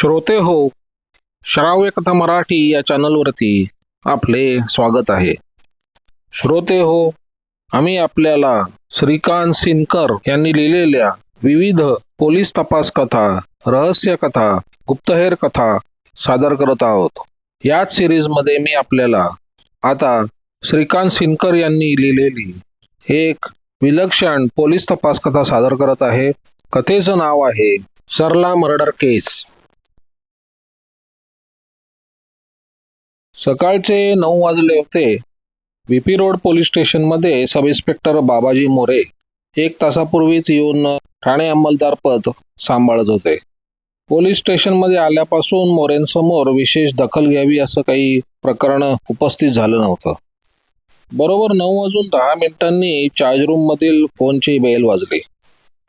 श्रोते हो श्राव्य कथा मराठी या चॅनलवरती आपले स्वागत आहे. श्रोते हो आम्ही आपल्याला श्रीकांत सिनकर यांनी लिहिलेल्या विविध पोलीस तपास कथा रहस्य कथा गुप्तहेर कथा सादर करत आहोत. याच सिरीजमध्ये मी आपल्याला आता श्रीकांत सिनकर यांनी लिहिलेली एक विलक्षण पोलीस तपास कथा सादर करत आहे. कथेचं नाव आहे सरला मर्डर केस. सकाळचे नऊ वाजले होते. व्हीपी रोड पोलीस स्टेशनमध्ये सब इन्स्पेक्टर बाबाजी मोरे एक तासापूर्वीच येऊन ठाणे अंमलदार पद सांभाळत होते. पोलीस स्टेशनमध्ये आल्यापासून मोरेंसमोर विशेष दखल घ्यावी असं काही प्रकरण उपस्थित झालं नव्हतं. बरोबर नऊ वाजून दहा मिनिटांनी चार्ज रूममधील फोनची बेल वाजली.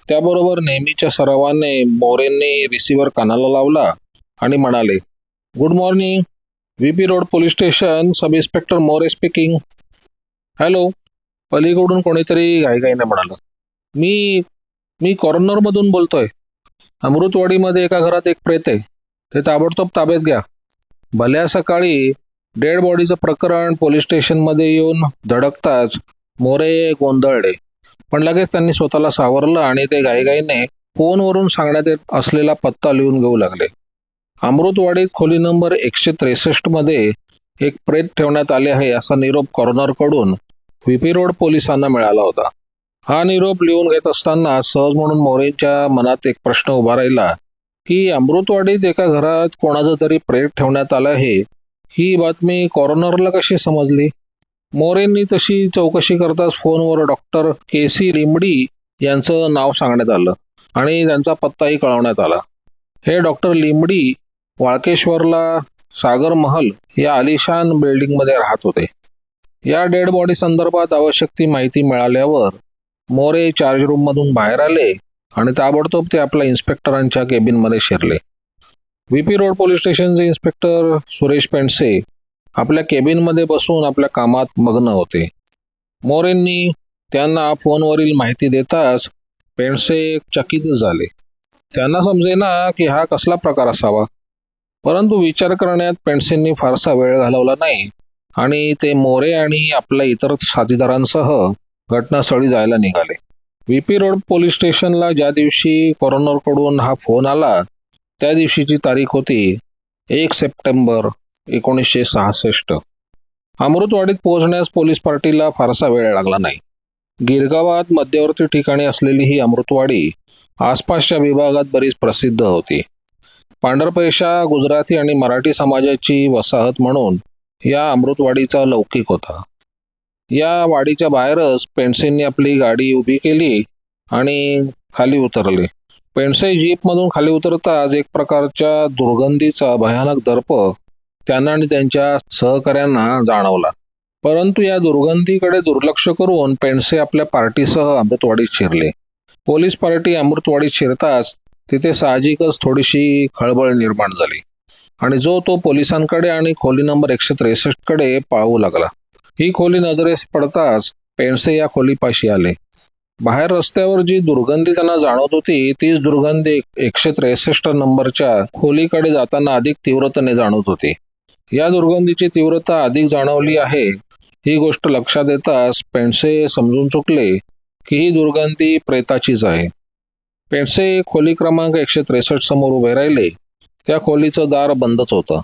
त्याबरोबर नेहमीच्या सरावाने मोरेंनी रिसिव्हर कानाला लावला आणि म्हणाले good morning VP road police station sub inspector More speaking hello पलीकडून कोणीतरी घाईघाईने म्हणालं. मी मी कॉर्नरमधून बोलतोय. अमृतवाडीमध्ये एका घरात एक प्रेत आहे. ते ताबडतोब ताब्यात घ्या. भल्या सकाळी डेड बॉडीचं प्रकरण पोलीस स्टेशनमध्ये येऊन धडकताच मोरे गोंधळले. पण लगेच त्यांनी स्वतःला सावरलं आणि ते घाईघाईने फोनवरून सांगण्यात येत असलेला पत्ता लिहून घेऊ लागले. अमृतवाडीत खोली नंबर एकशे त्रेसष्टमध्ये एक प्रेत ठेवण्यात आले आहे असा निरोप कॉर्नरकडून व्हीपी रोड पोलिसांना मिळाला होता. हा निरोप लिहून घेत असताना सहज म्हणून मोरेच्या मनात एक प्रश्न उभा राहिला की अमृतवाडीत एका घरात कोणाचं तरी प्रेत ठेवण्यात आलं आहे? ही बातमी कॉर्नरला कशी समजली? मोरेंनी तशी चौकशी करताच फोनवर डॉक्टर के सी लिमडी यांचं नाव सांगण्यात आलं आणि त्यांचा पत्ताही कळवण्यात आला. हे डॉक्टर लिंबडी वाळकेश्वरला सागर महल या आलिशान बिल्डिंगमध्ये राहत होते. या डेड बॉडी संदर्भात आवश्यक ती माहिती मिळाल्यावर मोरे चार्ज रूम मधून बाहेर आले आणि ताबडतोब ते आपल्या इन्स्पेक्टरांच्या केबिनमध्ये शिरले. व्हीपी रोड पोलीस स्टेशनचे इन्स्पेक्टर सुरेश पेंडसे आपल्या केबिनमध्ये बसून आपल्या कामात मग्न होते. मोरेंनी त्यांना फोनवरील माहिती देताच पेंडसे चकित झाले. त्यांना समजेना की हा कसला प्रकार असावा? परंतु विचार करण्यात पेंडसेंनी फारसा वेळ घालवला नाही आणि ते मोरे आणि आपल्या इतर साथीदारांसह घटनास्थळी जायला निघाले. व्हीपी रोड पोलीस स्टेशनला ज्या दिवशी कॉर्नरकडून हा फोन आला त्या दिवशीची तारीख होती एक सप्टेंबर एकोणीसशे सहासष्ट. अमृतवाडीत पोहोचण्यास पोलीस पार्टीला फारसा वेळ लागला नाही. गिरगावात मध्यवर्ती ठिकाणी असलेली ही अमृतवाडी आसपासच्या विभागात बरीच प्रसिद्ध होती. पांढरपेशा गुजराती आणि मराठी समाजाची वसाहत म्हणून या अमृतवाडीचा लौकिक होता. या वाडीच्या बाहेरच पेंडसेंनी आपली गाडी उभी केली आणि खाली उतरले. पेंडसे जीपमधून खाली उतरताच एक प्रकारच्या दुर्गंधीचा भयानक दर्प त्यांना आणि त्यांच्या सहकाऱ्यांना जाणवला. परंतु या दुर्गंधीकडे दुर्लक्ष करून पेंडसे आपल्या पार्टीसह अमृतवाडीत शिरले. पोलीस पार्टी अमृतवाडीत शिरताच तिथे साहजिकच थोडीशी खळबळ निर्माण झाली. आणि जो तो पोलिसांकडे आणि खोली नंबर एकशे त्रेसष्टकडे पाहू लागला. ही खोली नजरेस पडताच पेंडसे या खोलीपाशी आले. बाहेर रस्त्यावर जी दुर्गंधी त्यांना जाणवत होती तीच दुर्गंधी एकशे त्रेसष्ट नंबरच्या खोलीकडे जाताना अधिक तीव्रतेने जाणवत होती. या दुर्गंधीची तीव्रता अधिक जाणवली आहे ही गोष्ट लक्षात येताच पेंडसे समजून चुकले की ही दुर्गंधी प्रेताचीच आहे. पेंडसे खोली क्रमांक एकशे त्रेसष्ट समोर उभे राहिले. त्या खोलीचं दार बंदच होतं.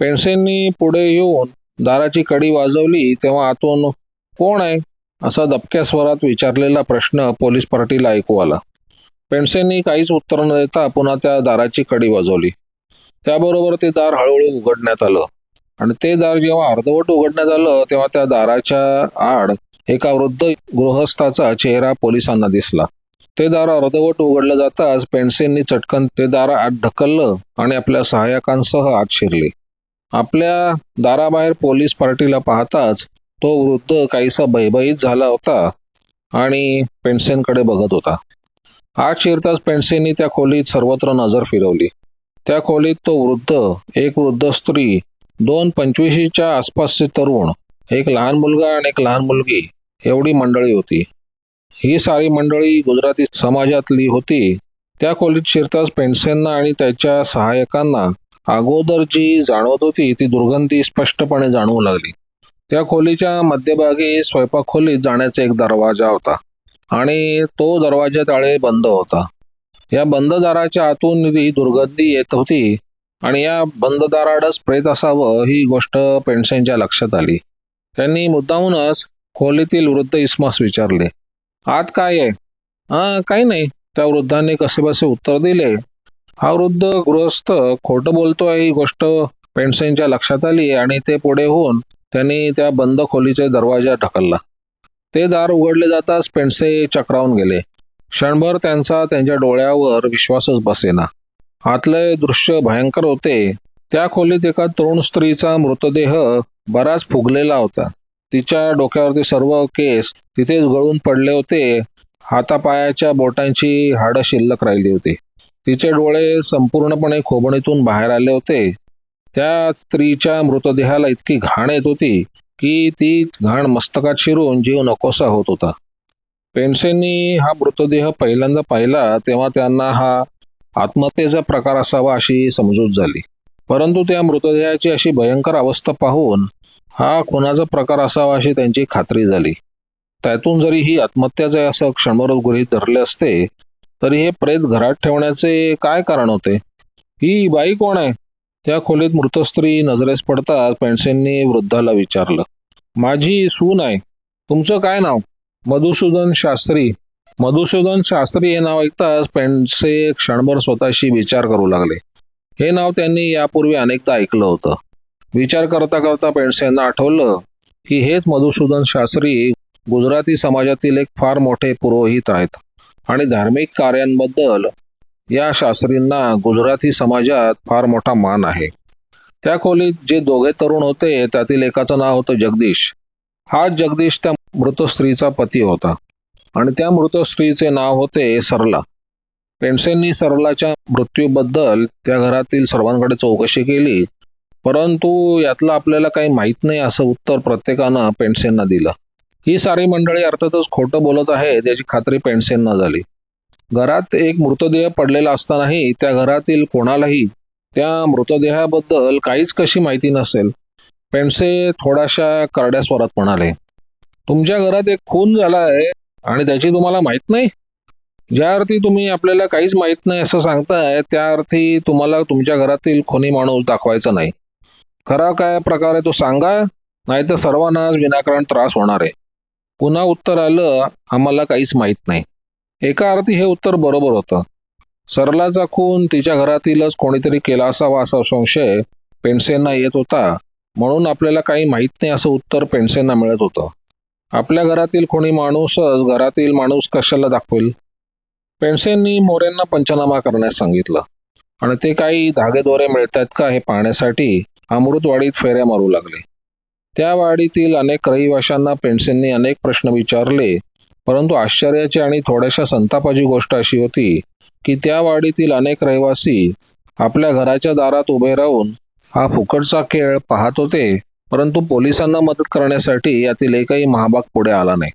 पेंडसेंनी पुढे येऊन दाराची कडी वाजवली तेव्हा आतून कोण आहे? असा दबक्या स्वरात विचारलेला प्रश्न पोलीस पार्टीला ऐकू आला. पेंडसेंनी काहीच उत्तर न देता पुन्हा त्या दाराची कडी वाजवली. त्याबरोबर ते दार हळूहळू उघडण्यात आलं. आणि ते दार जेव्हा अर्धवट उघडण्यात आलं तेव्हा त्या दाराच्या आड एका वृद्ध गृहस्थाचा चेहरा पोलिसांना दिसला. ते दार अर्धवट उघडलं जाताच पेंडसेंनी चटकन ते दार आत ढकललं आणि आपल्या सहाय्यकांसह आत शिरले. आपल्या दाराबाहेर पोलीस पार्टीला पाहताच तो वृद्ध काहीसा भयभीत झाला होता आणि पेन्सेनकडे बघत होता. आत शिरताच पेंडसेंनी त्या खोलीत सर्वत्र नजर फिरवली. त्या खोलीत तो वृद्ध एक वृद्ध स्त्री दोन पंचवीशीच्या आसपासचे तरुण एक लहान मुलगा आणि एक लहान मुलगी एवढी मंडळी होती. ही सारी मंडळी गुजराती समाजातली होती. त्या खोलीत शिरताच पेन्सेंना आणि त्याच्या सहाय्यकांना अगोदर जी जाणवत होती ती दुर्गंधी स्पष्टपणे जाणवू लागली. त्या खोलीच्या मध्यभागी स्वयंपाक खोलीत जाण्याचा एक दरवाजा होता आणि तो दरवाजा ताळे बंद होता. या बंद दाराच्या आतून ही दुर्गंधी येत होती आणि या बंद दाराडच प्रेत असावं ही गोष्ट पेन्सेंच्या लक्षात आली. त्यांनी मुद्दामूनच खोलीतील वृद्ध इस्मास विचारले आत काय आहे? हा काही नाही. त्या वृद्धांनी कसेबसे उत्तर दिले. हा वृद्ध गृहस्थ खोटं बोलतोय ही गोष्ट पेन्सेंच्या लक्षात आली आणि ते पुढे होऊन त्यांनी त्या बंद खोलीचे दरवाजा ढकलला. ते दार उघडले जाताच पेन्से चक्रावून गेले. क्षणभर त्यांचा त्यांच्या डोळ्यावर विश्वासच बसेना. आतले दृश्य भयंकर होते. त्या खोलीत एका तरुण स्त्रीचा मृतदेह बराच फुगलेला होता. तिच्या डोक्यावरती सर्व केस तिथेच गळून पडले होते. हातापायाच्या बोटांची हाडं शिल्लक राहिली होती. तिचे डोळे संपूर्णपणे खोबणीतून बाहेर आले होते. त्या स्त्रीच्या मृतदेहाला इतकी घाण येत होती की ती घाण मस्तकात शिरून जीव नकोसा होत होता. पेन्सेंनी हा मृतदेह पहिल्यांदा पाहिला तेव्हा त्यांना हा आत्महत्येचा प्रकार असावा अशी समजूत झाली. परंतु त्या मृतदेहाची अशी भयंकर अवस्था पाहून हा खुनाचा प्रकार असावा अशी त्यांची खात्री झाली. त्यातून जरी ही आत्महत्याचे असं क्षणभर गृहीत धरले असते तरी हे प्रेत घरात ठेवण्याचे काय कारण होते? ही बाई कोण आहे? त्या खोलीत मृत स्त्री नजरेस पडताच पेन्सेंनी वृद्धाला विचारलं. माझी सून आहे. तुमचं काय नाव? मधुसूदन शास्त्री. मधुसूदन शास्त्री हे नाव ऐकताच पेन्से क्षणभर स्वतःशी विचार करू लागले. हे नाव त्यांनी यापूर्वी अनेकदा ऐकलं होतं. विचार करता करता पेन्सेंना आठवलं की हेच मधुसूदन शास्त्री गुजराती समाजातील एक फार मोठे पुरोहित आहेत. आणि धार्मिक कार्यांबद्दल या शास्त्रींना गुजराती समाजात फार मोठा मान आहे. त्या खोलीत जे दोघे तरुण होते त्यातील एकाचं नाव होतं जगदीश. हा जगदीश त्या मृत स्त्रीचा पती होता. आणि त्या मृत स्त्रीचे नाव होते सरला. पेन्सेंनी सरलाच्या मृत्यूबद्दल त्या घरातील सर्वांकडे चौकशी केली. परंतु यातलं आपल्याला काही माहीत नाही असं उत्तर प्रत्येकानं पेंडसेंना दिलं. ही सारी मंडळी अर्थातच खोटं बोलत आहे याची खात्री पेंडसेंना झाली. घरात एक मृतदेह पडलेला असतानाही त्या घरातील कोणालाही त्या मृतदेहाबद्दल काहीच कशी माहिती नसेल पेन्से थोड्याशा करड्या स्वरात म्हणाले तुमच्या घरात एक खून झाला आहे आणि त्याची तुम्हाला माहीत नाही? ज्या अर्थी तुम्ही आपल्याला काहीच माहीत नाही असं सांगताय त्या अर्थी तुम्हाला तुमच्या घरातील खुनी माणूस दाखवायचा नाही. खरा काय प्रकार आहे तो सांगा नाहीतर सर्वांनाच विनाकारण त्रास होणार. आहे पुन्हा उत्तर आलं आम्हाला काहीच माहीत नाही. एका अर्थी हे उत्तर बरोबर होतं. सरलाचा खून तिच्या घरातीलच कोणीतरी केला असावा असा संशय पेन्सेंना येत होता. म्हणून आपल्याला काही माहीत नाही असं उत्तर पेन्सेंना मिळत होतं. आपल्या घरातील कोणी माणूसच घरातील माणूस कशाला दाखवेल? पेन्सेंनी मोरेंना पंचनामा करण्यास सांगितलं. आणि ते काही धागेदोरे मिळतात का हे पाहण्यासाठी अमृतवाडीत फेऱ्या मारू लागले. त्या वाडीतील अनेक रहिवाशांना पेन्सेंनी अनेक प्रश्न विचारले परंतु आश्चर्याची आणि थोड्याशा संतापाची गोष्ट अशी होती की त्या वाडीतील अनेक रहिवासी आपल्या घराच्या दारात उभे राहून हा फुकटचा खेळ पाहत होते परंतु पोलिसांना मदत करण्यासाठी यातील एकही महाभाग पुढे आला नाही.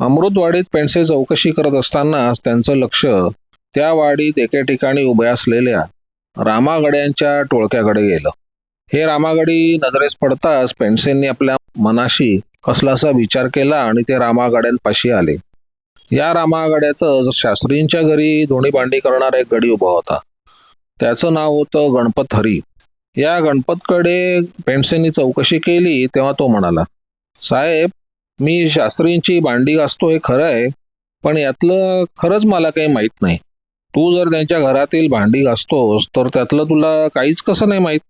अमृतवाडीत पेन्से चौकशी करत असतानाच त्यांचं लक्ष त्या वाडीत एके ठिकाणी उभ्या असलेल्या रामागड्यांच्या टोळक्याकडे गेलं. हे रामागडी नजरेस पडताच पेन्सेंनी आपल्या मनाशी कसलासा विचार केला आणि ते रामागड्यांपाशी आले. या रामागड्याचं शास्त्रींच्या घरी धोणी भांडी करणारा एक गडी उभा होता. त्याचं नाव होतं गणपत हरी. या गणपतकडे पेन्सेंनी चौकशी केली तेव्हा तो म्हणाला साहेब मी शास्त्रींची भांडी घासतो हे खरं आहे पण यातलं खरंच मला काही माहीत नाही. तू जर त्यांच्या घरातील भांडी घासतोस तर त्यातलं तुला काहीच कसं नाही माहीत?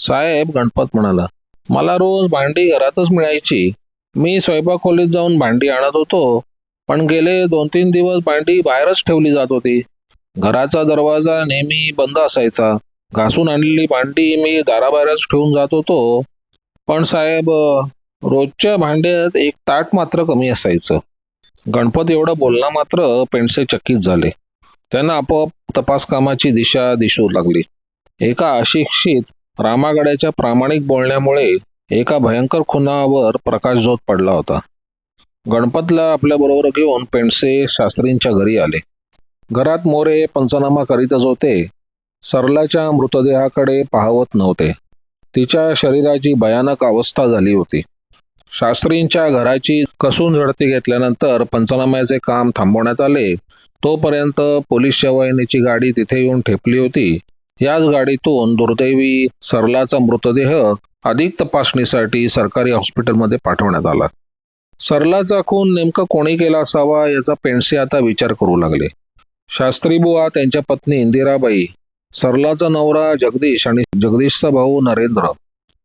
साहेब गणपत म्हणाला मला रोज भांडी घरातच मिळायची. मी स्वयंपाक खोलीत जाऊन भांडी आणत होतो पण गेले दोन तीन दिवस भांडी बाहेरच ठेवली जात होती. घराचा दरवाजा नेहमी बंद असायचा. घासून आणलेली भांडी मी दाराबाहेरच ठेवून जात होतो. पण साहेब रोजच्या भांड्यात एक ताट मात्र कमी असायचं. गणपत एवढं बोलणं मात्र पेंडसे चकित झाले. त्यांना आपोआप तपास कामाची दिशा दिसू लागली. एका अशिक्षित रामागड्याच्या प्रामाणिक बोलण्यामुळे एका भयंकर खुनावर प्रकाशझोत पडला होता. गणपतला आपल्याबरोबर घेऊन पेंडसे शास्त्रींच्या घरी आले. घरात मोरे पंचनामा करीतच होते. सरलाच्या मृतदेहाकडे पाहवत नव्हते. तिच्या शरीराची भयानक अवस्था झाली होती. शास्त्रींच्या घराची कसून झडती घेतल्यानंतर पंचनाम्याचे काम थांबवण्यात आले. तोपर्यंत पोलीसच्या वाहिनीची गाडी तिथे येऊन ठेपली होती. याच गाडीतून दुर्दैवी सरलाचा मृतदेह अधिक तपासणीसाठी सरकारी हॉस्पिटलमध्ये पाठवण्यात आला. सरलाचा खून नेमकं कोणी केला असावा याचा पेंडसे आता विचार करू लागले. शास्त्री बुवा त्यांच्या पत्नी इंदिराबाई सरलाचा नवरा जगदीश आणि जगदीशचा भाऊ नरेंद्र.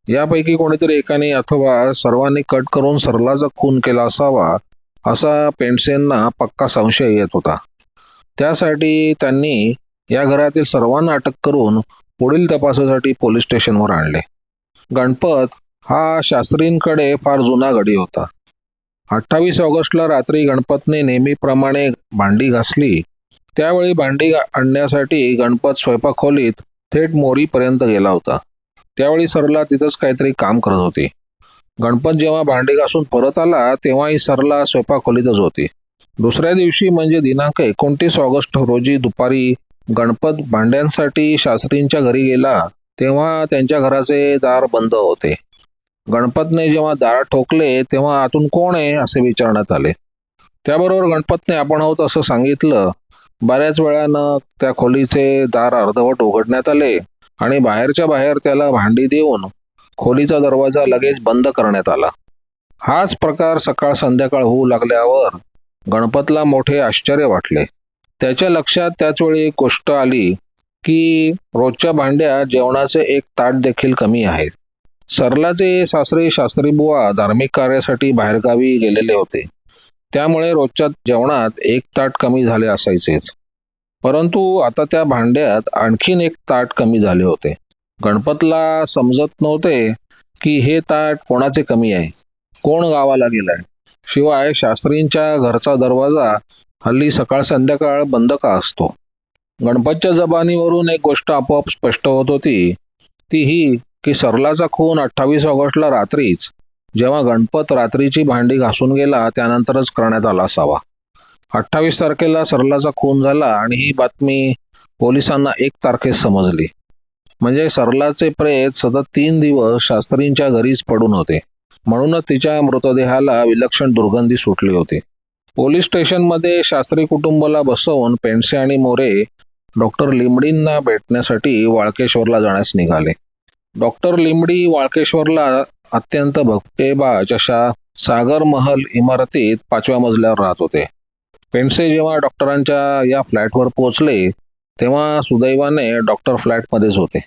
यापैकी कोणीतरी एकाने अथवा सर्वांनी कट करून सरलाचा खून केला असावा असा पेंडसेंना पक्का संशय येत होता. त्यासाठी त्यांनी या घरातील सर्वांना अटक करून पुढील तपासासाठी पोलीस स्टेशनवर आणले. गणपत हा शास्त्रींकडे फार जुना गडी होता. अठ्ठावीस ऑगस्टला रात्री गणपतने नेहमीप्रमाणे भांडी घासली. त्यावेळी भांडी आणण्यासाठी गणपत स्वयंपाकखोलीत थेट मोरीपर्यंत गेला होता. त्यावेळी सरला तिथंच काहीतरी काम करत होती. गणपत जेव्हा भांडी घासून परत आला तेव्हाही सरला स्वयंपाकखोलीतच होती. दुसऱ्या दिवशी म्हणजे दिनांक एकोणतीस ऑगस्ट रोजी दुपारी गणपत भांड्यांसाठी शास्त्रींच्या घरी गेला तेव्हा त्यांच्या घराचे दार बंद होते. गणपतने जेव्हा दार ठोकले तेव्हा आतून कोण आहे असे विचारण्यात आले. त्याबरोबर गणपतने आपण आहोत असं सांगितलं. बऱ्याच वेळानं त्या खोलीचे दार अर्धवट उघडण्यात आले आणि बाहेरच्या बाहेर त्याला भांडी देऊन खोलीचा दरवाजा लगेच बंद करण्यात आला. हाच प्रकार सकाळ संध्याकाळ होऊ लागल्यावर गणपतला मोठे आश्चर्य वाटले. त्याच्या लक्षात त्याच वेळी एक गोष्ट आली की रोजच्या भांड्यात जेवणाचे एक ताट देखील कमी आहे सरलाचे सासरे शास्त्री बुवा धार्मिक कार्यासाठी बाहेरगावी गेलेले होते. त्यामुळे रोजच्या जेवणात एक ताट कमी झाले असायचेच. परंतु आता त्या भांड्यात आणखीन एक ताट कमी झाले होते. गणपतला समजत नव्हते की हे ताट कोणाचे कमी आहे? कोण गावाला गेलाय? शिवाय शास्त्रींच्या घरचा दरवाजा हल्ली सकाळ संध्याकाळ बंद का असतो? गणपतच्या जबानीवरून एक गोष्ट आपोआप स्पष्ट होत होती. ती ही की सरलाचा खून अठ्ठावीस ऑगस्टला रात्रीच जेव्हा गणपत रात्रीची भांडी घासून गेला त्यानंतरच करण्यात आला असावा. अठ्ठावीस तारखेला सरलाचा खून झाला आणि ही बातमी पोलिसांना एक तारखेस समजली. म्हणजे सरलाचे प्रेत सतत तीन दिवस शास्त्रींच्या घरीच पडून होते. म्हणूनच तिच्या मृतदेहाला विलक्षण दुर्गंधी सुटली होती. पोलीस स्टेशनमध्ये शास्त्री कुटुंबाला बसवून पेंडसे आणि मोरे डॉक्टर लिंबडींना भेटण्यासाठी वाळकेश्वरला जाण्यास निघाले. डॉक्टर लिंबडी वाळकेश्वरला अत्यंत भक्तेबाज अशा सागर महल इमारतीत पाचव्या मजल्यावर राहत होते. पेंडसे जेव्हा डॉक्टरांच्या या फ्लॅटवर पोहोचले तेव्हा सुदैवाने डॉक्टर फ्लॅटमध्येच होते.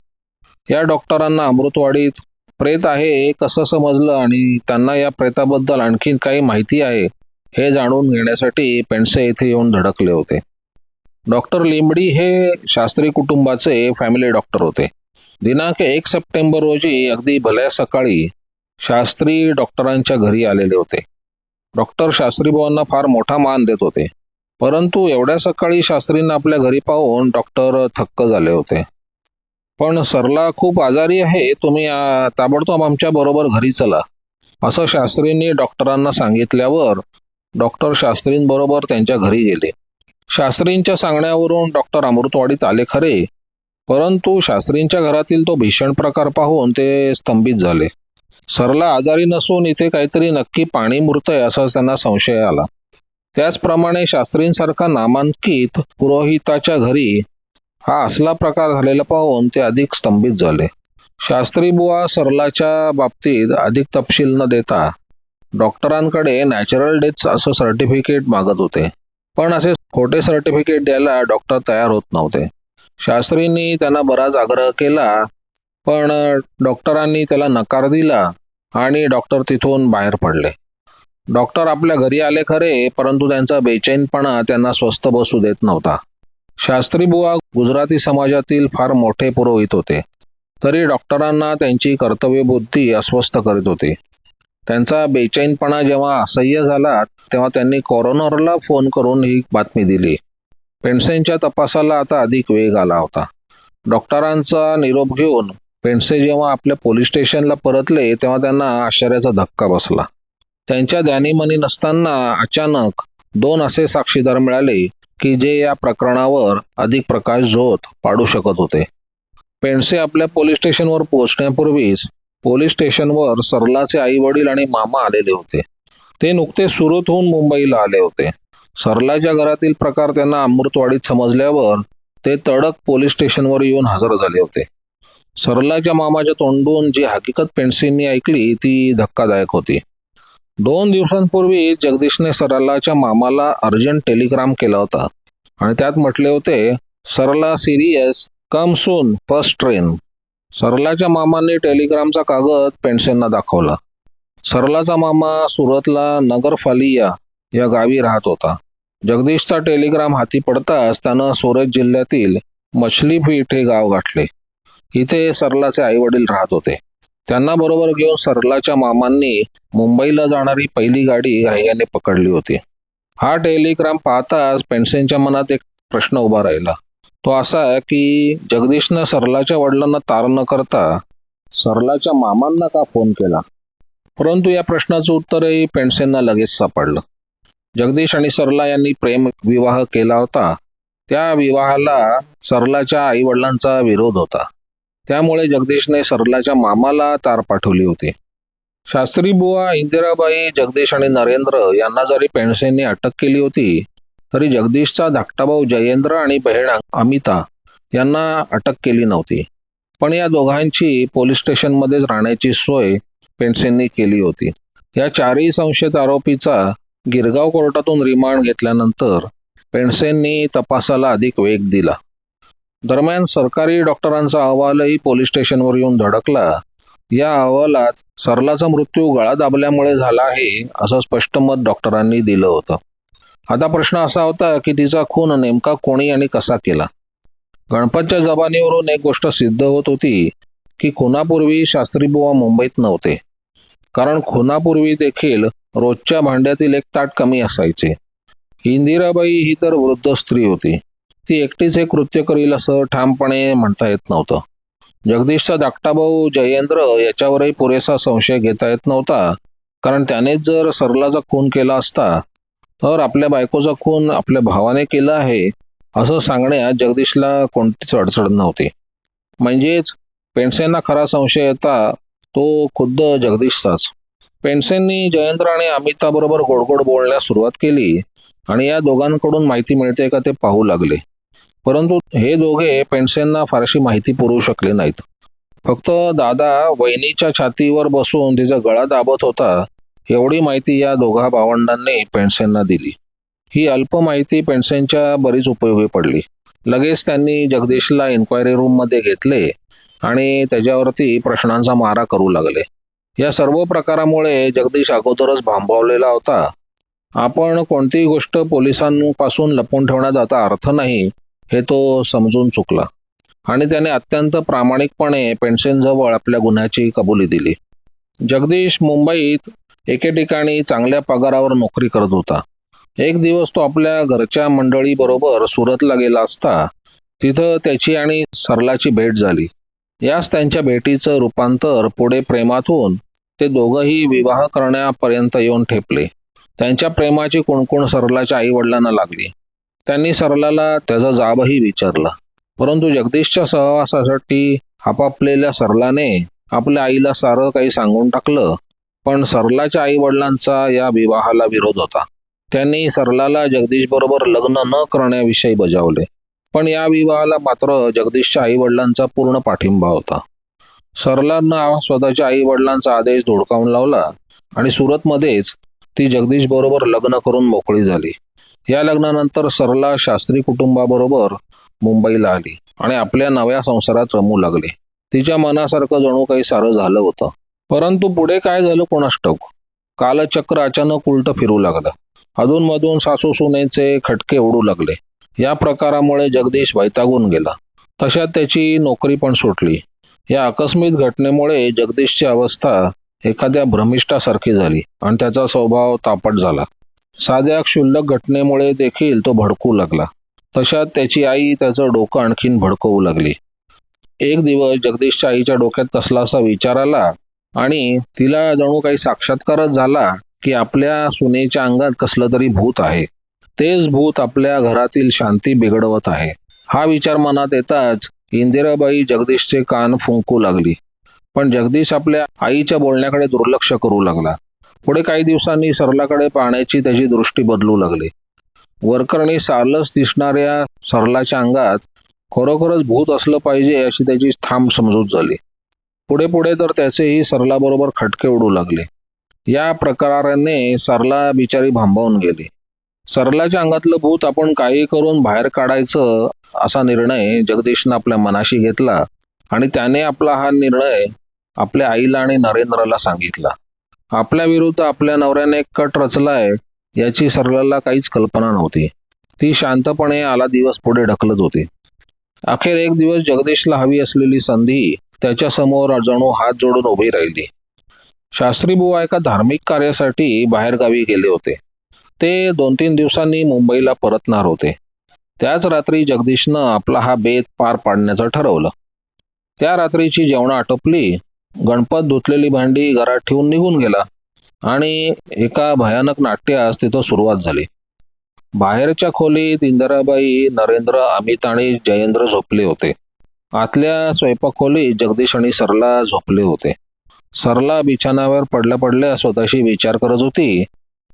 या डॉक्टरांना अमृतवाडीत प्रेत आहे कसं समजलं आणि त्यांना या प्रेताबद्दल आणखीन काही माहिती आहे हे जाणून घेण्यासाठी पेंडसे येथे येऊन धडकले होते. डॉक्टर लिंबडी हे शास्त्री कुटुंबाचे फॅमिली डॉक्टर होते. दिनांक एक सप्टेंबर रोजी अगदी भल्या सकाळी शास्त्री डॉक्टरांच्या घरी आलेले होते. डॉक्टर शास्त्रीबाबांना फार मोठा मान देत होते. परंतु एवढ्या सकाळी शास्त्रींना आपल्या घरी पाहून डॉक्टर थक्क झाले होते. पण सरला खूप आजारी आहे तुम्ही ताबडतोब आमच्या बरोबर घरी चला असं शास्त्रींनी डॉक्टरांना सांगितल्यावर डॉक्टर शास्त्रींबरोबर त्यांच्या घरी गेले. शास्त्रींच्या सांगण्यावरून डॉक्टर अमृतवाडीत आले खरे परंतु शास्त्रींच्या घरातील तो भीषण प्रकार पाहून ते स्तंभित झाले. सरला आजारी नसून इथे काहीतरी नक्की पाणी मुरतंय असा त्यांना संशय आला. त्याचप्रमाणे शास्त्रींसारखा नामांकित पुरोहिताच्या घरी हा असला प्रकार झालेला पाहून ते अधिक स्तंभित झाले. शास्त्री बुवा सरलाच्या बाबतीत अधिक तपशील न देता डॉक्टरांकडे नॅचरल डेथ असं सर्टिफिकेट मागत होते. पण असे खोटे सर्टिफिकेट द्यायला डॉक्टर तयार होत नव्हते. शास्त्रींनी त्यांना बराच आग्रह केला पण डॉक्टरांनी त्याला नकार दिला आणि डॉक्टर तिथून बाहेर पडले. डॉक्टर आपल्या घरी आले खरे परंतु त्यांचा बेचैनपणा त्यांना स्वस्थ बसू देत नव्हता. शास्त्री बुवा गुजराती समाजातील फार मोठे पुरोहित होते. तरी डॉक्टरांना त्यांची कर्तव्यबुद्धी अस्वस्थ करीत होती. त्यांचा बेचैनपणा जेव्हा असह्य झाला तेव्हा त्यांनी कॉरोनरला फोन करून ही बातमी दिली. पेन्सेनच्या तपासाला आता अधिक वेग आला होता. डॉक्टरांचा निरोप घेऊन पेन्से जेव्हा आपल्या पोलीस स्टेशनला परतले तेव्हा त्यांना आश्चर्याचा धक्का बसला. त्यांच्या ध्यानीमनी नसताना अचानक दोन असे साक्षीदार मिळाले की जे या प्रकरणावर अधिक प्रकाश झोत पाडू शकत होते. पेन्से आपल्या पोलीस स्टेशनवर पोहोचण्यापूर्वीच पोलीस स्टेशनवर सरलाचे आई वडील आणि मामा आलेले होते. ते नुकते सुरत होऊन मुंबईला आले होते. सरलाच्या घरातील प्रकार त्यांना अमृतवाडीत समजल्यावर ते तडक पोलीस स्टेशनवर येऊन हजर झाले होते. सरलाच्या मामाच्या तोंडून जी हकीकत पेन्सिलनी ऐकली ती धक्कादायक होती. दोन दिवसांपूर्वी जगदीशने सरलाच्या मामाला अर्जंट टेलिग्राम केला होता आणि त्यात म्हटले होते Sarla serious come soon first train. सरलाच्या मामाने टेलिग्रामचा कागद पेन्शनना दाखवला. सरलाचा मामा सुरतला नगर फालिया या गावी राहत होता. जगदीशचा टेलिग्राम हाती पडताच त्यानं सुरत जिल्ह्यातील मछलीपीठ हे गाव गाठले. इथे सरलाचे आई वडील राहत होते. त्यांना बरोबर घेऊन सरलाच्या मामांनी मुंबईला जाणारी पहिली गाडी घाईयाने पकडली होती. हा टेलिग्राम पाहताच पेन्शनच्या मनात एक प्रश्न उभा राहिला. तो असा आहे की जगदीशनं सरलाच्या वडिलांना तार न करता सरलाच्या मामांना का फोन केला? परंतु या प्रश्नाचं उत्तरही पेन्सेनना लगेच सापडलं. जगदीश आणि सरला यांनी प्रेम विवाह केला होता. त्या विवाहाला सरलाच्या आईवडिलांचा विरोध होता. त्यामुळे जगदीशने सरलाच्या मामाला तार पाठवली होती. शास्त्री बुवा इंदिराबाई जगदीश आणि नरेंद्र यांना जरी पेन्सेनने अटक केली होती तरी जगदीशचा धाकटा भाऊ जयेंद्र आणि बहीण अमिता यांना अटक केली नव्हती. पण या दोघांची पोलीस स्टेशनमध्येच राहण्याची सोय पेन्सेननी केली होती. या चारही संशयित आरोपीचा गिरगाव कोर्टातून रिमांड घेतल्यानंतर पेन्सेननी तपासाला अधिक वेग दिला. दरम्यान सरकारी डॉक्टरांचा अहवालही पोलीस स्टेशनवर येऊन धडकला. या अहवालात सरलाचा मृत्यू गळा दाबल्यामुळे झाला आहे असं स्पष्ट मत डॉक्टरांनी दिलं होतं. आता प्रश्न असा होता की तिचा खून नेमका कोणी आणि कसा केला? गणपतच्या जबानीवरून एक गोष्ट सिद्ध होत होती की खुनापूर्वी शास्त्रीबुवा मुंबईत नव्हते. कारण खुनापूर्वी देखील रोजच्या भांड्यातील एक ताट कमी असायचे. इंदिराबाई ही तर वृद्ध स्त्री होती. ती एकटीच हे कृत्य करील असं ठामपणे म्हणता येत नव्हतं. जगदीशचा धाकटा भाऊ जयेंद्र याच्यावरही पुरेसा संशय घेता येत नव्हता. कारण त्यानेच जर सरलाचा खून केला असता तर आपल्या बायकोचा खून आपल्या भावाने केला आहे असं सांगण्यात जगदीशला कोणतीच अडचण नव्हती. म्हणजेच पेन्सेनना खरा संशय येता तो खुद्द जगदीशचाच. पेन्सेननी जयंत्र आणि अमिताबरोबर गोडगोड बोलण्यास सुरुवात केली आणि या दोघांकडून माहिती मिळते का ते पाहू लागले. परंतु हे दोघे पेन्सेनना फारशी माहिती पुरवू शकले नाहीत. फक्त दादा वहिनीच्या छातीवर बसून तिचा गळा दाबत होता एवढी माहिती या दोघा भावंडांनी पेन्सेनना दिली. ही अल्प माहिती पेन्सेनच्या बरीच उपयोगी पडली. लगेच त्यांनी जगदीशला इन्क्वायरी रूममध्ये घेतले आणि त्याच्यावरती प्रश्नांचा मारा करू लागले. या सर्व प्रकारामुळे जगदीश अगोदरच भांबावलेला होता. आपण कोणतीही गोष्ट पोलिसांपासून लपवून ठेवण्यात आता अर्थ नाही हे तो समजून चुकला. आणि त्याने अत्यंत प्रामाणिकपणे पेन्सेनजवळ आपल्या गुन्ह्याची कबुली दिली. जगदीश मुंबईत एके ठिकाणी चांगल्या पगारावर नोकरी करत होता. एक दिवस तो आपल्या घरच्या मंडळीबरोबर सुरतला गेला असता तिथं त्याची आणि सरलाची भेट झाली. याच त्यांच्या भेटीचं रूपांतर पुढे प्रेमात होऊन ते दोघंही विवाह करण्यापर्यंत येऊन ठेपले. त्यांच्या प्रेमाची कुणकुण सरलाच्या आई वडिलांना लागली. त्यांनी सरलाला त्याचा जाबही विचारला. परंतु जगदीशच्या सहवासासाठी आपापलेल्या सरलाने आपल्या आईला सारं काही सांगून टाकलं पण सरलाच्या आई वडिलांचा या विवाहाला विरोध होता. त्यांनी सरलाला जगदीश बरोबर लग्न न करण्याविषयी बजावले. पण या विवाहाला मात्र जगदीशच्या आई वडिलांचा पूर्ण पाठिंबा होता. सरलानं स्वतःच्या आई वडिलांचा आदेश धुडकावून लावला आणि सुरतमध्येच ती जगदीश बरोबर लग्न करून मोकळी झाली. या लग्नानंतर सरला शास्त्री कुटुंबाबरोबर मुंबईला आली आणि आपल्या नव्या संसारात रमू लागली. तिच्या मनासारखं जणू काही सारं झालं होतं. परंतु पुढे काय झालं कोणास ठाऊक कालचक्र अचानक उलट फिरू लागलं. अधूनमधून सासू सुनेचे खटके उडू लागले. या प्रकारामुळे जगदीश वैतागून गेला. तशात त्याची नोकरी पण सुटली. या आकस्मिक घटनेमुळे जगदीशची अवस्था एखाद्या भ्रमिष्ठासारखी झाली आणि त्याचा स्वभाव तापट झाला. साध्या क्षुल्लक घटनेमुळे देखील तो भडकू लागला. तशात त्याची आई त्याचं डोकं आणखीन भडकवू लागली. एक दिवस जगदीशच्या आईच्या डोक्यात कसलासा विचार आला आणि तिला जणू काही साक्षात्कारच झाला की आपल्या सुनेच्या अंगात कसलं तरी भूत आहे. तेच भूत आपल्या घरातील शांती बिघडवत आहे. हा विचार मनात येताच इंदिराबाई जगदीशचे कान फुंकू लागली. पण जगदीश आपल्या आईच्या बोलण्याकडे दुर्लक्ष करू लागला. पुढे काही दिवसांनी सरलाकडे पाहण्याची त्याची दृष्टी बदलू लागली. वरकरणी सारलच दिसणाऱ्या सरलाच्या अंगात खरोखरच भूत असलं पाहिजे अशी त्याची ठाम समजूत झाली. पुढे पुढे तर त्याचेही सरलाबरोबर खटके उडू लागले. या प्रकाराने सरला बिचारी भांबावून गेली. सरलाच्या अंगातलं भूत आपण काही करून बाहेर काढायचं असा निर्णय जगदीशनं आपल्या मनाशी घेतला आणि त्याने आपला हा निर्णय आपल्या आईला आणि नरेंद्रला सांगितला. आपल्या विरुद्ध आपल्या नवऱ्याने कट रचलाय याची सरलाला काहीच कल्पना नव्हती. ती शांतपणे आला दिवस पुढे ढकलत होती. अखेर एक दिवस जगदीशला हवी असलेली संधी त्याच्यासमोर जणू हात जोडून उभी राहिली. शास्त्री बुवा एका धार्मिक कार्यासाठी बाहेरगावी गेले होते. ते दोन तीन दिवसांनी मुंबईला परतणार होते. त्याच रात्री जगदीशनं आपला हा बेत पार पाडण्याचं ठरवलं. त्या रात्रीची जेवणं आटोपली गणपत धुतलेली भांडी घरात ठेवून निघून गेला आणि एका भयानक नाट्यास तिथं सुरुवात झाली. बाहेरच्या खोलीत इंदिराबाई नरेंद्र अमित आणि जयेंद्र झोपले होते. आतल्या स्वयंपाक खोलीत जगदीश आणि सरला झोपले होते. सरला बिछाण्यावर पडल्या पडल्या स्वतःशी विचार करत होती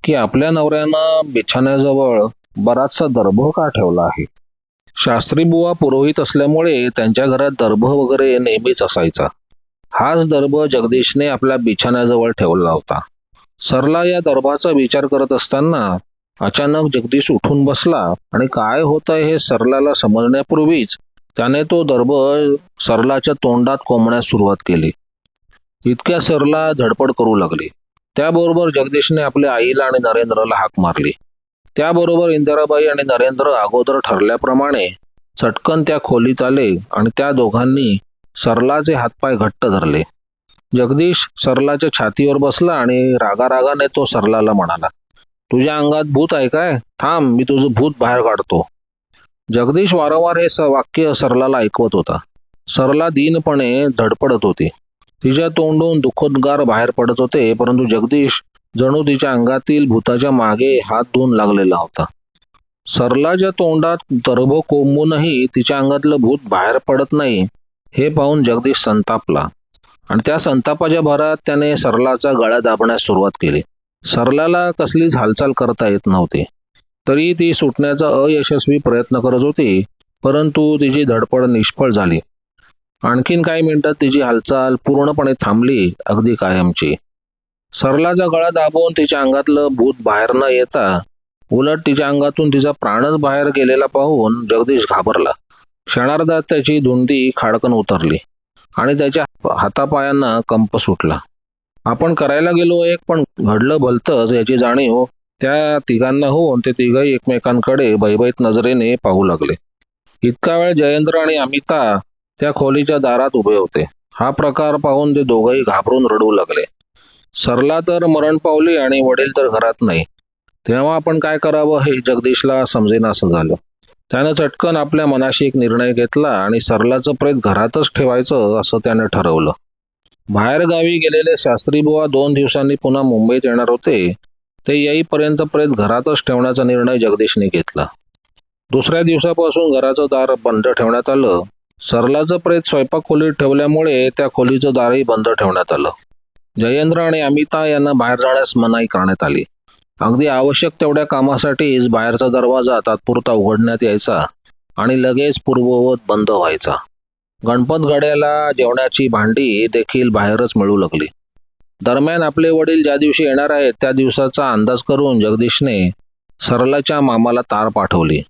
की आपल्या नवऱ्यानं बिछाण्याजवळ बराचसा दर्भ का ठेवला आहे? शास्त्री बुवा पुरोहित असल्यामुळे त्यांच्या घरात दर्भ वगैरे नेहमीच असायचा. हाच दर्भ जगदीशने आपल्या बिछाण्याजवळ ठेवला होता. सरला या दर्भाचा विचार करत असताना अचानक जगदीश उठून बसला आणि काय होतंय हे सरलाला समजण्यापूर्वीच त्याने तो दर्भ सरलाच्या तोंडात कोंबण्यास सुरुवात केली. इतक्या सरला धडपड करू लागली. त्याबरोबर जगदीशने आपल्या आईला आणि नरेंद्रला हाक मारली. त्याबरोबर इंदिराबाई आणि नरेंद्र अगोदर ठरल्याप्रमाणे चटकन त्या खोलीत आले आणि त्या दोघांनी सरलाचे हातपाय घट्ट धरले. जगदीश सरलाच्या छातीवर बसला आणि रागारागाने तो सरलाला म्हणाला तुझ्या अंगात भूत आहे काय? थांब मी तुझं भूत बाहेर काढतो. जगदीश वारंवार हे वाक्य सरलाला ऐकवत होता. सरला दीनपणे धडपडत होती. तिच्या तोंडून दुःखोद्गार बाहेर पडत होते परंतु जगदीश जणू तिच्या अंगातील भूताच्या मागे हात धुवून लागलेला होता. सरलाच्या तोंडात तरभो कोंबूनही तिच्या अंगातलं भूत बाहेर पडत नाही हे पाहून जगदीश संतापला. आणि त्या संतापाच्या भरात त्याने सरलाचा गळा दाबण्यास सुरुवात केली. सरलाला कसलीच हालचाल करता येत नव्हती. तरी ती सुटण्याचा अयशस्वी प्रयत्न करत होती परंतु तिची धडपड निष्फळ झाली. आणखीन काही मिनिटात तिची हालचाल पूर्णपणे थांबली अगदी कायमची. सरलाचा गळा दाबून तिच्या अंगातलं भूत बाहेर न येता उलट तिच्या अंगातून तिचा प्राणच बाहेर गेलेला पाहून जगदीश घाबरला. क्षणार्धात त्याची धुंदी खाडकन उतरली आणि त्याच्या हातापायांना कंप सुटला. आपण करायला गेलो एक पण घडलं भलतंच याची जाणीव त्या तिघांना होऊन ते तिघही एकमेकांकडे भयभीत नजरेने पाहू लागले. इतका वेळ जयेंद्र आणि अमिता त्या खोलीच्या दारात उभे होते. हा प्रकार पाहून ते दोघंही घाबरून रडू लागले. सरला तर मरण पावली आणि वडील तर घरात नाही. तेव्हा आपण काय करावं हे जगदीशला समजेनासं झालं. त्यानं चटकन आपल्या मनाशी एक निर्णय घेतला आणि सरलाचं प्रेत घरातच ठेवायचं असं त्याने ठरवलं. बाहेर गावी गेलेले शास्त्री बुवा दोन दिवसांनी पुन्हा मुंबईत येणार होते. ते येईपर्यंत प्रेत घरातच ठेवण्याचा निर्णय जगदीशने घेतला. दुसऱ्या दिवसापासून घराचं दार बंद ठेवण्यात आलं. सरलाचं प्रेत स्वयंपाक खोलीत ठेवल्यामुळे त्या खोलीचं दारही बंद ठेवण्यात आलं. जयेंद्र आणि अमिता यांना बाहेर जाण्यास मनाई करण्यात आली. अगदी आवश्यक तेवढ्या कामासाठीच बाहेरचा दरवाजा तात्पुरता उघडण्यात यायचा आणि लगेच पूर्ववत बंद व्हायचा. गणपत गड्याला जेवणाची भांडी देखील बाहेरच मिळू लागली. दरम्यान आपले वडील ज्या दिवशी येणार आहेत त्या दिवसाचा अंदाज करून जगदीशने सरलाच्या मामाला तार पाठवली.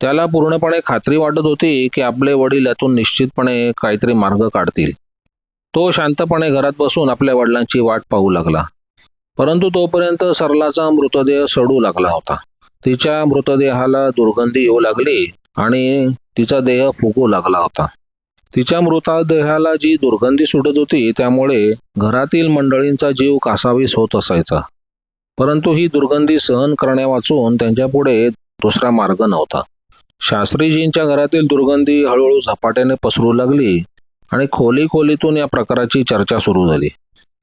त्याला पूर्णपणे खात्री वाटत होती की आपले वडील यातून निश्चितपणे काहीतरी मार्ग काढतील. तो शांतपणे घरात बसून आपल्या वडिलांची वाट पाहू लागला. परंतु तोपर्यंत सरलाचा मृतदेह सडू लागला होता. तिच्या मृतदेहाला दुर्गंधी येऊ लागली आणि तिचा देह फुगू लागला होता. तिच्या मृतदेहाला जी दुर्गंधी सुटत होती त्यामुळे घरातील मंडळींचा जीव कासावीस होत असायचा. परंतु ही दुर्गंधी सहन करण्यावाचून त्यांच्यापुढे दुसरा मार्ग नव्हता. शास्त्रीजींच्या घरातील दुर्गंधी हळूहळू झपाट्याने पसरू लागली आणि खोली खोलीतून या प्रकाराची चर्चा सुरू झाली.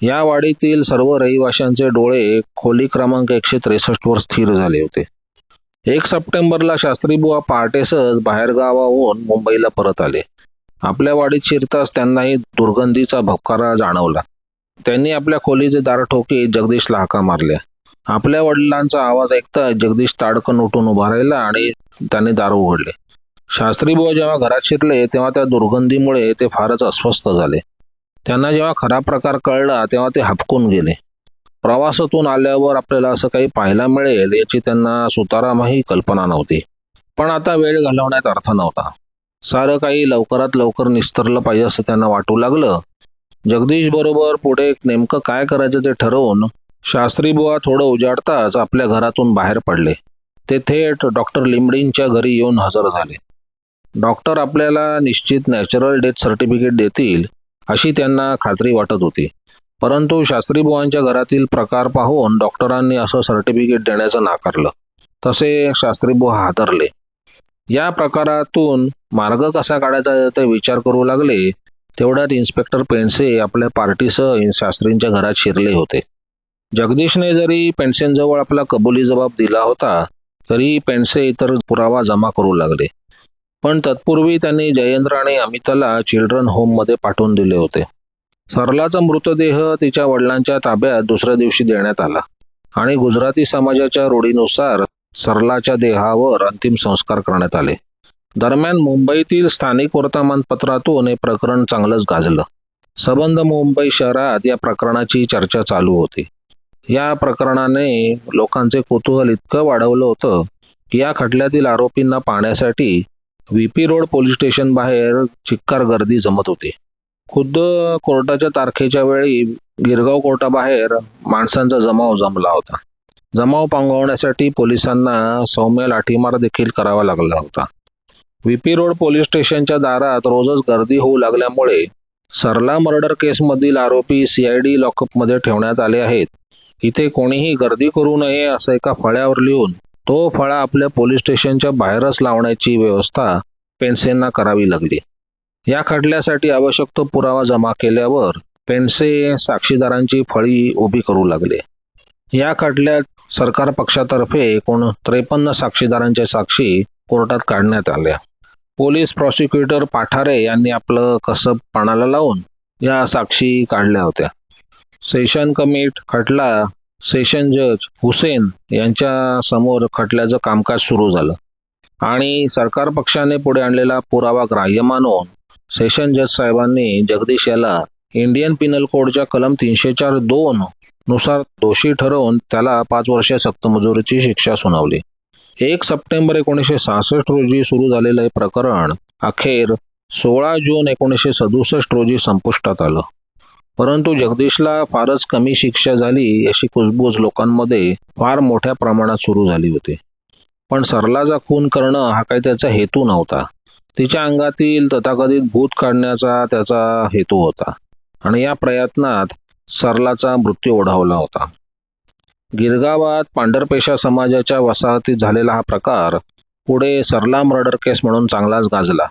या वाडीतील सर्व रहिवाशांचे डोळे खोली क्रमांक एकशे त्रेसष्ट वर स्थिर झाले होते. एक सप्टेंबरला शास्त्रीबुवा पहाटेसच बाहेरगावाहून मुंबईला परत आले. आपल्या वाडीत शिरताच त्यांनाही दुर्गंधीचा भपकारा जाणवला. त्यांनी आपल्या खोलीचे दार ठोके जगदीशला हाका मारल्या आपल्या वडिलांचा आवाज ऐकता जगदीश ताडकन उठून उभा राहिला आणि त्याने दार उघडले. शास्त्रीबुवा जेव्हा घरात शिरले तेव्हा त्या दुर्गंधीमुळे ते फारच अस्वस्थ झाले. त्यांना जेव्हा खरा प्रकार कळला तेव्हा ते हपकून गेले. प्रवासातून आल्यावर आपल्याला असं काही पाहायला मिळेल याची त्यांना सुतारामही कल्पना नव्हती. पण आता वेळ घालवण्यात अर्थ नव्हता. सारं काही लवकरात लवकर निस्तरलं पाहिजे असं त्यांना वाटू लागलं. जगदीश बरोबर पुढे नेमकं काय करायचं ते ठरवून शास्त्री बुवा थोडं उजाडताच आपल्या घरातून बाहेर पडले. ते थेट डॉक्टर लिंबडींच्या घरी येऊन हजर झाले. डॉक्टर आपल्याला निश्चित नॅचरल डेथ सर्टिफिकेट देतील अशी त्यांना खात्री वाटत होती. परंतु शास्त्री बुवांच्या घरातील प्रकार पाहून डॉक्टरांनी असं सर्टिफिकेट देण्याचं नाकारलं. तसे शास्त्री बुवा हादरले. या प्रकारातून मार्ग कसा काढायचा ते विचार करू लागले तेवढ्यात इन्स्पेक्टर पेन्से आपल्या पार्टीसह शास्त्रींच्या घरात शिरले होते. जगदीशने जरी पेन्सेंजवळ आपला कबुली जबाब दिला होता तरी पेन्से इतर पुरावा जमा करू लागले. पण तत्पूर्वी त्यांनी जयेंद्र आणि अमिताला चिल्ड्रन होममध्ये पाठवून दिले होते. सरलाचा मृतदेह तिच्या वडिलांच्या ताब्यात दुसऱ्या दिवशी देण्यात आला. आणि गुजराती समाजाच्या रूढीनुसार सरलाच्या देहावर अंतिम संस्कार करण्यात आले. दरम्यान मुंबईतील स्थानिक वर्तमानपत्रातून हे प्रकरण चांगलंच गाजलं. सबंध मुंबई शहरात या प्रकरणाची चर्चा चालू होती. या प्रकरणाने लोकांचे कुतूहल इतकं वाढवलं होतं की या खटल्यातील आरोपींना पाहण्यासाठी V P road police station बाहेर चिक्कार गर्दी जमत होती. खुद्द कोर्टाच्या तारखेच्या वेळी गिरगाव कोर्टाबाहेर माणसांचा जमाव जमला होता. जमाव पांगवण्यासाठी पोलिसांना सौम्य लाठीमार देखील करावा लागला होता. व्हीपी रोड पोलीस स्टेशनच्या दारात रोजच गर्दी होऊ लागल्यामुळे सरला मर्डर केसमधील आरोपी सीआयडी लॉकअपमध्ये ठेवण्यात आले आहेत. इथे कोणीही गर्दी करू नये असं एका फळ्यावर लिहून तो फळा आपल्या पोलीस स्टेशनच्या बाहेरच लावण्याची व्यवस्था पेन्सेंना करावी लागली. या खटल्यासाठी आवश्यक तो पुरावा जमा केल्यावर पेन्से साक्षीदारांची फळी उभी करू लागले. या खटल्यात सरकार पक्षातर्फे एकूण त्रेपन्न साक्षीदारांच्या साक्षी कोर्टात काढण्यात आल्या पोलीस प्रॉसिक्युटर पाठारे यांनी आपलं कसब पाणाला लावून या साक्षी काढल्या होत्या. सेशन कमिट खटला सेशन जज हुसेन यांच्या समोर खटल्याचं कामकाज सुरू झालं. आणि सरकार पक्षाने पुढे आणलेला पुरावा ग्राह्य मानून सेशन जज साहेबांनी जगदीश याला इंडियन पिनल कोडच्या कलम तीनशे चार दोन नुसार दोषी ठरवून त्याला पाच वर्ष सक्तमजुरीची शिक्षा सुनावली. एक सप्टेंबर एकोणीसशे सहासष्ट रोजी सुरू झालेलं हे प्रकरण अखेर सोळा जून एकोणीसशे सदुसष्ट रोजी संपुष्टात आलं. परंतु जगदीशला फारच कमी शिक्षा झाली अशी कुजबूज लोकांमध्ये फार मोठ्या प्रमाणात सुरू झाली होती. पण सरलाचा खून करणं हा काही त्याचा हेतू नव्हता. तिच्या अंगातील तथाकथित भूत काढण्याचा त्याचा हेतू होता. आणि या प्रयत्नात सरलाचा मृत्यू ओढावला होता. गिरगावात पांढरपेशा समाजाच्या वसाहतीत झालेला हा प्रकार पुढे सरला मर्डर केस म्हणून चांगलाच गाजला.